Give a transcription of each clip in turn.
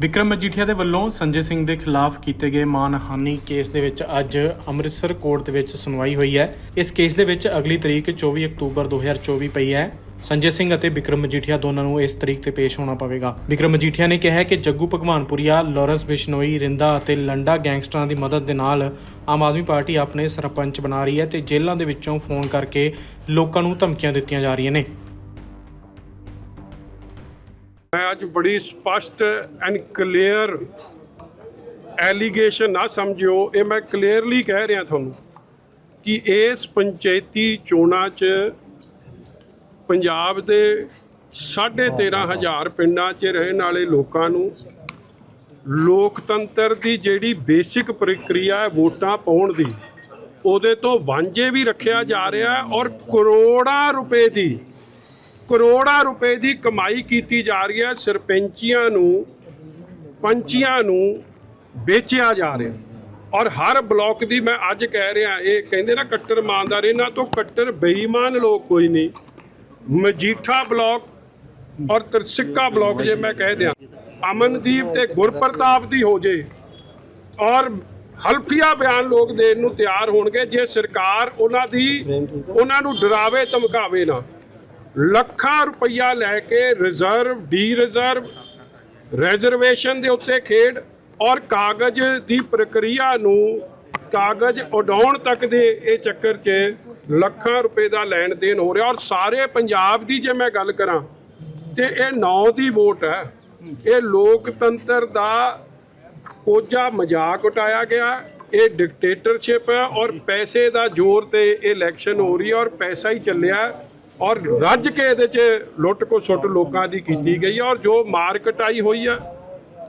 ਵਿਕਰਮ ਮਜੀਠੀਆ ਦੇ ਵੱਲੋਂ ਸੰਜੇ ਸਿੰਘ ਦੇ ਖਿਲਾਫ ਕੀਤੇ ਗਏ ਮਾਨਹਾਨੀ ਕੇਸ ਦੇ ਵਿੱਚ ਅੱਜ ਅੰਮ੍ਰਿਤਸਰ ਕੋਰਟ ਦੇ ਵਿੱਚ ਸੁਣਵਾਈ ਹੋਈ ਹੈ। ਇਸ ਕੇਸ ਦੇ ਵਿੱਚ ਅਗਲੀ ਤਰੀਕ 24 ਅਕਤੂਬਰ 2024 ਪਈ ਹੈ। ਸੰਜੇ ਸਿੰਘ ਅਤੇ ਵਿਕਰਮ ਮਜੀਠੀਆ ਦੋਨਾਂ ਨੂੰ ਇਸ ਤਰੀਕ ਤੇ ਪੇਸ਼ ਹੋਣਾ ਪਵੇਗਾ। ਵਿਕਰਮ ਮਜੀਠੀਆ ਨੇ ਕਿਹਾ ਹੈ ਕਿ ਜੱਗੂ ਭਗਵਾਨਪੁਰੀਆ, ਲਾਰੈਂਸ ਬਿਸ਼ਨੋਈ, ਰਿੰਦਾ ਅਤੇ ਲੰਡਾ ਗੈਂਗਸਟਰਾਂ ਦੀ ਮਦਦ ਦੇ ਨਾਲ ਆਮ ਆਦਮੀ ਪਾਰਟੀ ਆਪਣੇ ਸਰਪੰਚ ਬਣਾ ਰਹੀ ਹੈ ਤੇ ਜੇਲ੍ਹਾਂ ਦੇ ਵਿੱਚੋਂ ਫੋਨ ਕਰਕੇ ਲੋਕਾਂ ਨੂੰ ਧਮਕੀਆਂ ਦਿੱਤੀਆਂ ਜਾ ਰਹੀਆਂ ਨੇ। ਮੈਂ ਅੱਜ ਬੜੀ ਸਪਸ਼ਟ ਐਂਡ ਕਲੀਅਰ ਐਲੀਗੇਸ਼ਨ ਨਾ ਸਮਝਿਓ, ਇਹ ਮੈਂ ਕਲੀਅਰਲੀ ਕਹਿ ਰਿਹਾ ਤੁਹਾਨੂੰ ਕਿ ਇਸ ਪੰਚਾਇਤੀ ਚੋਣਾਂ 'ਚ ਪੰਜਾਬ ਦੇ 13500 ਪਿੰਡਾਂ 'ਚ ਰਹਿਣ ਵਾਲੇ ਲੋਕਾਂ ਨੂੰ ਲੋਕਤੰਤਰ ਦੀ ਜਿਹੜੀ ਬੇਸਿਕ ਪ੍ਰਕਿਰਿਆ ਹੈ ਵੋਟਾਂ ਪਾਉਣ ਦੀ, ਉਹਦੇ ਤੋਂ ਵਾਂਝੇ ਵੀ ਰੱਖਿਆ ਜਾ ਰਿਹਾ ਔਰ ਕਰੋੜਾਂ ਰੁਪਏ ਦੀ ਕਰੋੜਾਂ ਰੁਪਏ ਦੀ ਕਮਾਈ ਕੀਤੀ ਜਾ ਰਹੀ ਹੈ, ਸਰਪੰਚੀਆਂ ਨੂੰ, ਪੰਚੀਆਂ ਨੂੰ ਵੇਚਿਆ ਜਾ ਰਿਹਾ। ਔਰ ਹਰ ਬਲਾਕ ਦੀ ਮੈਂ ਅੱਜ ਕਹਿ ਰਿਹਾ, ਇਹ ਕਹਿੰਦੇ ਨਾ ਕੱਟਰ ਇਮਾਨਦਾਰ, ਇਹਨਾਂ ਤੋਂ ਕੱਟਰ ਬੇਈਮਾਨ ਲੋਕ ਕੋਈ ਨਹੀਂ। ਮਜੀਠਾ ਬਲਾਕ ਔਰ ਤਰਸਿੱਕਾ ਬਲਾਕ ਜੇ ਮੈਂ ਕਹਿ ਦਿਆਂ, ਅਮਨਦੀਪ ਤੇ ਗੁਰਪ੍ਰਤਾਪ ਦੀ ਹੋ ਜੇ, ਔਰ ਹਲਫੀਆ ਬਿਆਨ ਲੋਕ ਦੇਣ ਨੂੰ ਤਿਆਰ ਹੋਣਗੇ, ਜੇ ਸਰਕਾਰ ਉਹਨਾਂ ਦੀ, ਉਹਨਾਂ ਨੂੰ ਡਰਾਵੇ ਧਮਕਾਵੇ ਨਾ। ਲੱਖਾਂ ਰੁਪਈਆ ਲੈ ਕੇ ਰਿਜ਼ਰਵ ਡੀ ਰਿਜ਼ਰਵ ਰਿਜ਼ਰਵੇਸ਼ਨ ਦੇ ਉੱਤੇ ਖੇਡ ਔਰ ਕਾਗਜ਼ ਦੀ ਪ੍ਰਕਿਰਿਆ ਨੂੰ ਕਾਗਜ਼ ਉਡਾਉਣ ਤੱਕ ਦੇ ਇਹ ਚੱਕਰ 'ਚ ਲੱਖਾਂ ਰੁਪਏ ਦਾ ਲੈਣ ਦੇਣ ਹੋ ਰਿਹਾ। ਔਰ ਸਾਰੇ ਪੰਜਾਬ ਦੀ ਜੇ ਮੈਂ ਗੱਲ ਕਰਾਂ ਤੇ ਇਹ ਨੌ ਦੀ ਵੋਟ ਹੈ। ਇਹ ਲੋਕਤੰਤਰ ਦਾ ਕੋਝਾ ਮਜ਼ਾਕ ਉਟਾਇਆ ਗਿਆ। ਇਹ ਡਿਕਟੇਟਰਸ਼ਿਪ ਹੈ ਔਰ ਪੈਸੇ ਦਾ ਜ਼ੋਰ ਤੇ ਇਹ ਇਲੈਕਸ਼ਨ ਹੋ ਰਹੀ ਹੈ ਔਰ ਪੈਸਾ ਹੀ ਚੱਲਿਆ। ਔਰ ਰੱਜ ਕੇ ਇਹਦੇ 'ਚ ਲੁੱਟ ਕੋ ਸੁੱਟ ਲੋਕਾਂ ਦੀ ਕੀਤੀ ਗਈ ਔਰ ਜੋ ਮਾਰ ਕਟਾਈ ਹੋਈ ਆ,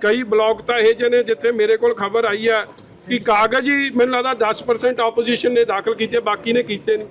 ਕਈ ਬਲਾਕ ਤਾਂ ਇਹ ਜਿਹੇ ਨੇ ਜਿੱਥੇ ਮੇਰੇ ਕੋਲ ਖਬਰ ਆਈ ਹੈ ਕਿ ਕਾਗਜ਼ ਹੀ ਮੈਨੂੰ ਲੱਗਦਾ 10% ਆਪੋਜੀਸ਼ਨ ਨੇ ਦਾਖਲ ਕੀਤੇ, ਬਾਕੀ ਨੇ ਕੀਤੇ ਨਹੀਂ।